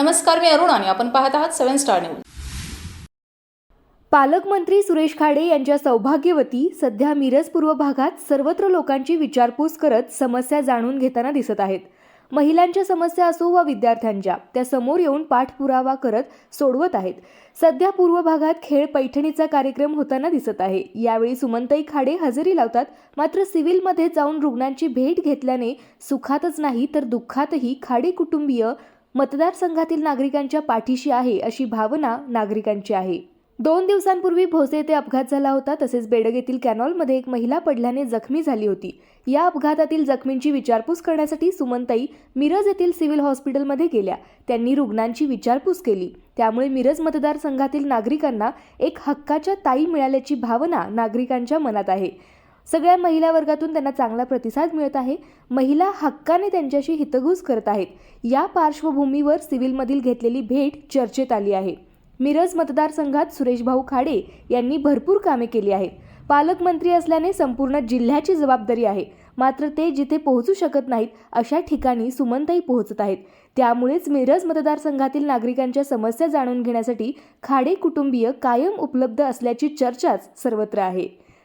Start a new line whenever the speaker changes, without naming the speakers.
नमस्कार मी अरुण आणि आपण पाहत आहात सेव्हन स्टार न्यूज.
पालकमंत्री सुरेश खाडे यांच्या सौभाग्यवती सध्या मिरज पूर्व भागात सर्वत्र लोकांची विचारपूस करत समस्या जाणून घेताना दिसत आहेत. महिलांच्या समस्या असो वा विद्यार्थ्यांच्या त्या समोर येऊन पाठपुरावा करत सोडवत आहेत. सध्या पूर्व भागात खेळ पैठणीचा कार्यक्रम होताना दिसत आहे. यावेळी सुमंताई खाडे हजेरी लावतात मात्र सिव्हिलमध्ये जाऊन रुग्णांची भेट घेतल्याने सुखातच नाही तर दुःखातही खाडे कुटुंबीय मतदारसंघातील नागरिकांच्या पाठीशी आहे अशी भावना नागरिकांची आहे. दोन दिवसांपूर्वी भोसे येथे अपघात झाला होता तसेच बेडग येथील कॅनॉलमध्ये एक महिला पडल्याने जखमी झाली होती. या अपघातातील जखमींची विचारपूस करण्यासाठी सुमनताई मिरज येथील सिव्हिल हॉस्पिटलमध्ये गेल्या. त्यांनी रुग्णांची विचारपूस केली. त्यामुळे मिरज मतदारसंघातील नागरिकांना एक हक्काच्या ताई मिळाल्याची भावना नागरिकांच्या मनात आहे. सगळ्या महिला वर्गातून त्यांना चांगला प्रतिसाद मिळत आहे. महिला हक्काने त्यांच्याशी हितगुज करत आहेत. या पार्श्वभूमीवर सिव्हिलमधील घेतलेली भेट चर्चेत आली आहे. मिरज मतदारसंघात सुरेशभाऊ खाडे यांनी भरपूर कामे केली आहेत. पालकमंत्री असल्याने संपूर्ण जिल्ह्याची जबाबदारी आहे. मात्र ते जिथे पोहोचू शकत नाहीत अशा ठिकाणी सुमनताई पोहोचत आहेत. त्यामुळेच मिरज मतदारसंघातील नागरिकांच्या समस्या जाणून घेण्यासाठी खाडे कुटुंबीय कायम उपलब्ध असल्याची चर्चाच सर्वत्र आहे.